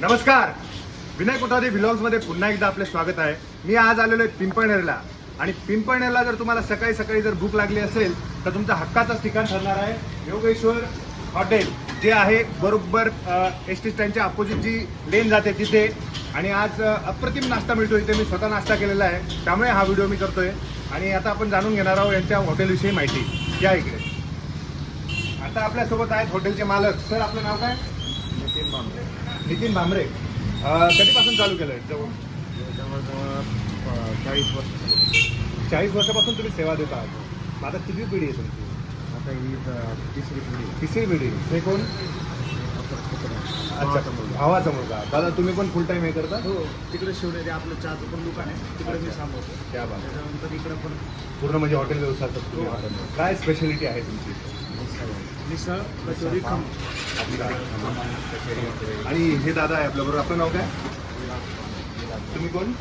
नमस्कार. विनय कोठारी मध्ये पुन्हा एकदा आपले स्वागत आहे. मी आज आलेलो आहे पिंपळनेरला. आणि पिंपळनेरला जर तुम्हाला सकाळी सकाळी जर भूक लागली असेल तर तुमचा हक्काचंच ठिकाण ठरणार आहे. योगेश्वर हॉटेल जे आहे बरोबर एस टी स्टँडच्या अपोजिट जी लेन जाते तिथे. आणि आज अप्रतिम नाश्ता मिळतो इथे मी स्वतः नाश्ता केलेला आहे. त्यामुळे हा व्हिडिओ मी करतोय. आणि आता आपण जाणून घेणार आहोत यांच्या हॉटेलविषयी माहिती. या इकडे. आता आपल्यासोबत आहेत हॉटेलचे मालक. सर आपलं नाव काय? नितीन बांबरे नितीन भांबरे कधीपासून चालू केलं आहे जवळ जवळजवळ चाळीस वर्ष. चाळीस वर्षापासून तुम्ही सेवा देत आहात. आता किती पिढी आहे तुमची? आता ही अ, तिसरी पिढी आहे. तिसरी पिढी. हे कोण. अच्छा भावाचा मुलगा. भावाचा मुलगा दादा तुम्ही पण फुल टाइम हे करता? हो तिकडे शिवनेरी आपलं चहाचं पण दुकान आहे. तिकडे मी सांभाळतो. त्या बाबा त्याच्यानंतर इकडे पण पूर्ण म्हणजे हॉटेल व्यवसाय करतो तुम्ही. हो. काय स्पेशालिटी आहे तुमची? मिसळ कचोरी खम आणि हे दादा आहे आपल्याबरोबर. आपलं नाव काय? तुम्ही कोण?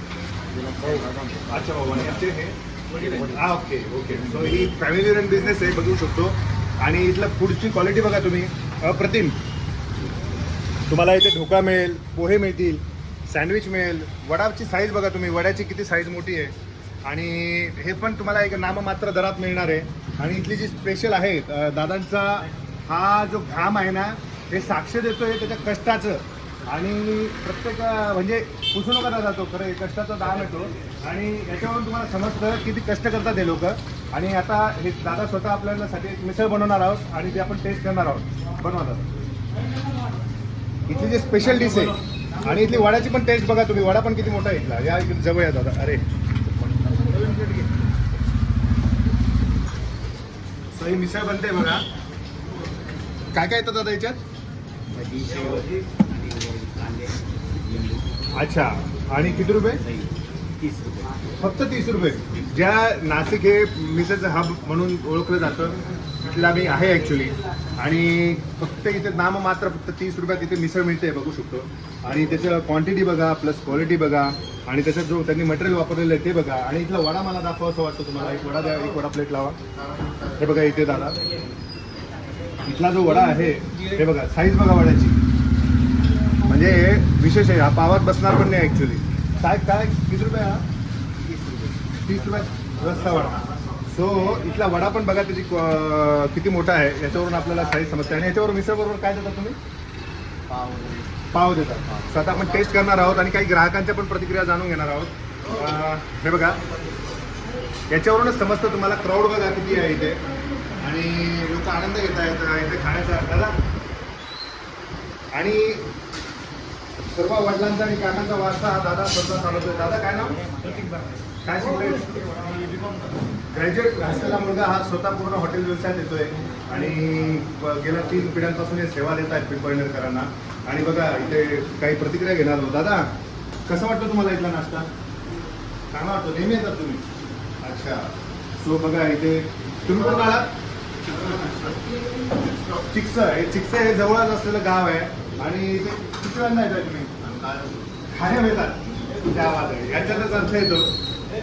अच्छा बाबा आणि आमचे हे. हा ओके ओके सो ही फॅमिली रन बिझनेस आहे बघू शकतो. आणि इथलं फूडची क्वालिटी बघा तुम्ही. अप्रतिम तुम्हाला इथे ढोका मिळेल पोहे मिळतील सँडविच मिळेल. वडाची साईज बघा तुम्ही. वड्याची किती साईज मोठी आहे. आणि हे पण तुम्हाला एक नाममात्र दरात मिळणार आहे. आणि इथली जी स्पेशल आहे दादांचा हा जो घाम आहे ना हे साक्ष देतोय त्याच्या कष्टाचं. आणि प्रत्येक म्हणजे पुसू नका दादा तो खरं हे कष्टाचा दाम येतो आणि याच्यावरून तुम्हाला समजतं किती कष्ट करतात हे लोक. आणि आता हे दादा स्वतः आपल्याला साठी एक मिसळ बनवणार आहोत आणि ते आपण टेस्ट करणार आहोत. बनवा दादा. इथली जे स्पेशल डिश आहे आणि इथली वड्याची पण टेस्ट बघा तुम्ही वडा पण किती मोठा आहे इथला. या जवळ या दादा. अरे. ही मिसळ बनते बघा. काय काय येतं दादा याच्यात? अच्छा. आणि किती रुपये? तीस रुपये फक्त तीस रुपये. ज्या नाशिक हे मिसळचं हब म्हणून ओळखलं जातं तिथला मी आहे ॲक्च्युली आणि फक्त इथे नाम मात्र फक्त तीस रुपयात इथे मिसळ मिळते बघू शकतो. आणि त्याचं क्वांटिटी बघा प्लस क्वालिटी बघा आणि त्याच्यात जो त्यांनी मटेरियल वापरलेलं आहे ते बघा. आणि इथला वडा मला दाखवा असं वाटतं तुम्हाला. एक वडा द्या एक वडा प्लेट लावा. हे बघा इथे दादा. इथला जो वडा आहे हे बघा साईज बघा वड्याची. म्हणजे विशेष आहे हा पावात बसणार पण नाही ॲक्च्युली काय काय? किती रुपये हा? तीस रुपये. तीस रुपये. रस्ता वडा. सो इथला वडा पण बघा त्याची किती मोठा आहे. याच्यावरून आपल्याला साईज समजते. आणि याच्यावर मिसळ बरोबर काय देतात तुम्ही? पाव पाव देतात स्वतः आपण टेस्ट करणार आहोत आणि काही ग्राहकांच्या पण प्रतिक्रिया जाणून घेणार आहोत. हे बघा. याच्यावरूनच समजतं तुम्हाला क्राऊड बघा किती आहे इथे. आणि लोक आनंद घेत आहेत इथे खाण्याचा दादा आणि सर्व वडिलांचा आणि काकांचा वारसा हा दादा स्वतः चालवतोय. दादा काय नाव? काय शिकले ग्रॅज्युएट असलेला मुलगा हा स्वतः पूर्ण हॉटेल व्यवसायात येतोय आणि गेल्या तीन पिढ्यांपासून हे सेवा देत आहेत पिंपळनेरकरांना. आणि बघा इथे काही प्रतिक्रिया घेणार आहोत. दादा कसं वाटतं तुम्हाला इथला नाश्ता? चांगला वाटतो. नेहमी येतात तुम्ही? अच्छा. सो बघा इथे तुम्ही कोण आलात चिक्स हे चिक्स हे जवळच असलेलं गाव आहे. आणि इथे किती वेळांना येतात तुम्ही? खाण्या येतात आहे. याच्यातच अर्थ येतो.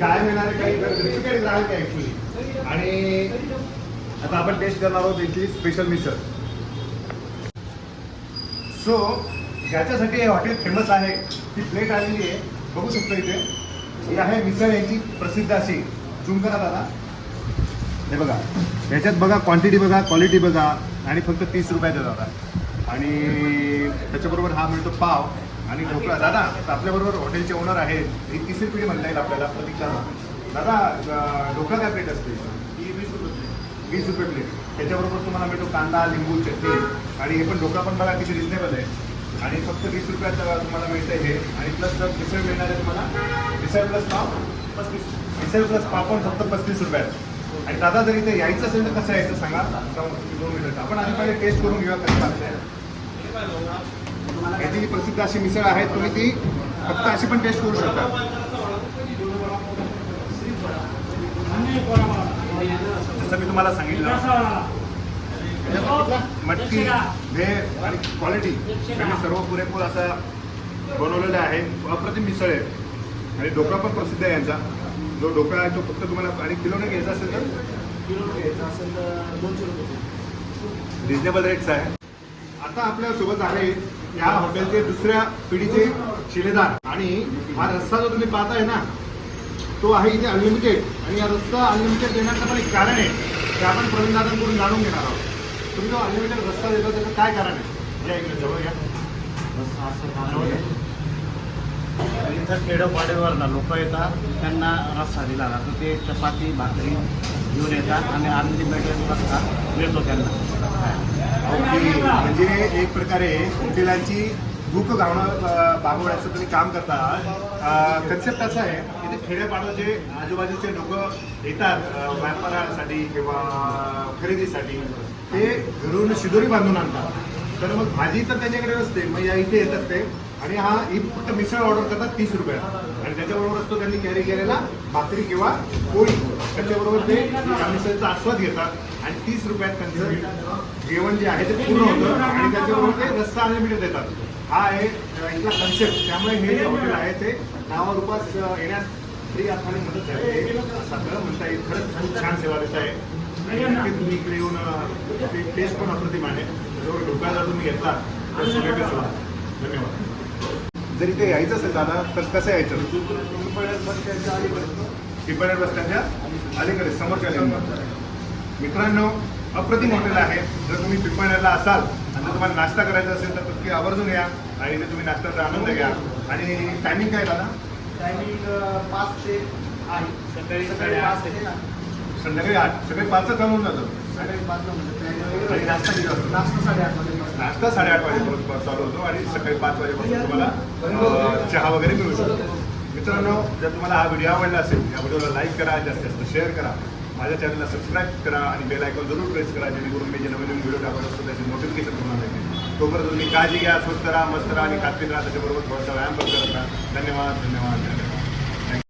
काय मिळणार काही काही ग्राहक आहे ऍक्च्युली आणि आता आपण टेस्ट करणार आहोत इथली स्पेशल मिसळ सो ज्याच्यासाठी हे हॉटेल फेमस आहे. ती प्लेट आलेली आहे. बघू शकतो इथे. ही आहे मिसळ यांची प्रसिद्ध अशी. झूम करा दादा. हे बघा. याच्यात बघा क्वांटिटी बघा क्वालिटी बघा. आणि फक्त तीस रुपयाचा दादा. आणि त्याच्याबरोबर हा मिळतो पाव. आणि ढोकळा. दादा आपल्याबरोबर हॉटेलचे ओनर आहेत. ही तिसरी पिढी म्हणता येईल आपल्याला प्रतीक्षा दादा ढोकळा काय प्लेट असते? ही वीस रुपये वीस रुपये प्लेट त्याच्याबरोबर तुम्हाला मिळतो कांदा लिंबू चटणी. आणि हे पण ढोकळा पण बघा किती रिजनेबल आहे. आणि फक्त वीस रुपयात तुम्हाला मिळतं हे. आणि प्लस मिसळ मिळणार आहे तुम्हाला मिसळ प्लस पाव? पस्तीस. मिसळ प्लस पाव पण फक्त पस्तीस रुपयात. आणि दादा जर इथे यायचं असेल तर कसं यायचं सांगा? दोन मिनिटं आपण आधी पहिले टेस्ट करून घेऊया कसं लागतंय याची जी प्रसिद्ध अशी मिसळ आहे तुम्ही ती फक्त अशी पण टेस्ट करू शकता. जसं मी तुम्हाला सांगितलं मटकी भेळ आणि क्वालिटी त्यांनी सर्व पुरेपूर असा बनवलेला आहे. अप्रतिम मिसळ आहे. आणि ढोकळा पण प्रसिद्ध आहे यांचा. जो ढोकळा आहे तो फक्त तुम्हाला आणि किलोने घ्यायचा असेल तर? किलो घ्यायचं असेल तर दोनशे रुपये. रिजनेबल रेट्स आहे. आता आपल्यासोबत आहे या हॉटेलचे दुसऱ्या पिढीचे शिलेदार. आणि हा रस्ता जो तुम्ही पाहताय ना तो आहे इथे अनलिमिटेड आणि हा रस्ता अनलिमिटेड देण्याचं पण एक कारण आहे ते आपण प्रवीण जाणून घेणार आहोत. तुम्ही जो अनलिमिटेड रस्ता देतो त्याचं काय कारण आहे? या इकडे जवळ या. जवळ इथं खेडोपाड्यावर ना लोक येतात त्यांना रस्ता दिला जातो. ते चपाती भाकरी घेऊन येतात आणि अनलिमिटेड रस्ता मिळतो त्यांना. म्हणजे एक प्रकारे हॉटेलांची भूक गावणं भागवण्याचं तुम्ही काम करता. कन्सेप्ट असं आहे की ते खेड्यापाड्याचे आजूबाजूचे लोक येतात व्यापारासाठी किंवा खरेदीसाठी ते घरून शिदोरी बांधून आणतात. तर मग भाजी तर त्यांच्याकडे असते मग या इथे येतात ते. आणि हा ही फक्त मिसळ ऑर्डर करतात तीस रुपयात आणि त्याच्याबरोबर तो त्यांनी कॅरी केलेला भाकरी किंवा पोळी. त्याच्याबरोबर ते मिसळचा आस्वाद घेतात आणि तीस रुपयात त्यांचं जेवण जे आहे ते पूर्ण होतं. आणि त्याच्याबरोबर ते रस्ता अनलिमिटेड देतात. हा आहे इथला कन्सेप्ट त्यामुळे हे जे हॉटेल आहे ते नावारूपास येण्यास फ्री अर्थाने मदत झाली सगळं असं आपल्याला म्हणता येईल. खरंच खूप छान सेवा देत आहे. आणि तुम्ही इकडे येऊन ते टेस्ट पण अप्रतिम आहे. जवळ ढोकळा जर तुम्ही घेतला तर धन्यवाद. जर इथे यायचं असेल दादा तर कसं यायचं? पिंपळनेर बस स्टँडच्या अलीकडे समोरच्या लाईनवर मित्रांनो अप्रतिम हॉटेल आहे. जर तुम्ही पिंपळनेरला असाल आणि जर तुम्हाला नाश्ता करायचा असेल तर नक्की आवर्जून या आणि इथे तुम्ही नाश्त्याचा आनंद घ्या. आणि टायमिंग काय दादा? टायमिंग पाच ते आहे. सकाळी सकाळी पाच ते संध्याकाळी आठ सकाळी पाचचं चालून जातं. म्हणजे आणि नाश्ता नाश्ता साडेआठ नाश्ता साडेआठ वाजेपर्यंत चालू होतो आणि सकाळी पाच वाजेपासून तुम्हाला चहा वगैरे मिळू शकतो. मित्रांनो जर तुम्हाला हा व्हिडिओ आवडला असेल या व्हिडिओला लाईक करा जास्तीत जास्त शेअर करा. माझ्या चॅनलला सबस्क्राईब करा आणि बेल आयकॉन जरूर प्रेस करा जेणेकरून मी जे नवीन नवीन व्हिडिओ टाकत असतो त्याचे नोटिफिकेशन तुम्हाला मिळते तोपर्यंत तुम्ही काळजी घ्या स्वस्त राहा मस्त राहा आणि खात्री राहा त्याच्याबरोबर थोडासा व्यायाम पण करत राहा. धन्यवाद धन्यवाद धन्यवाद.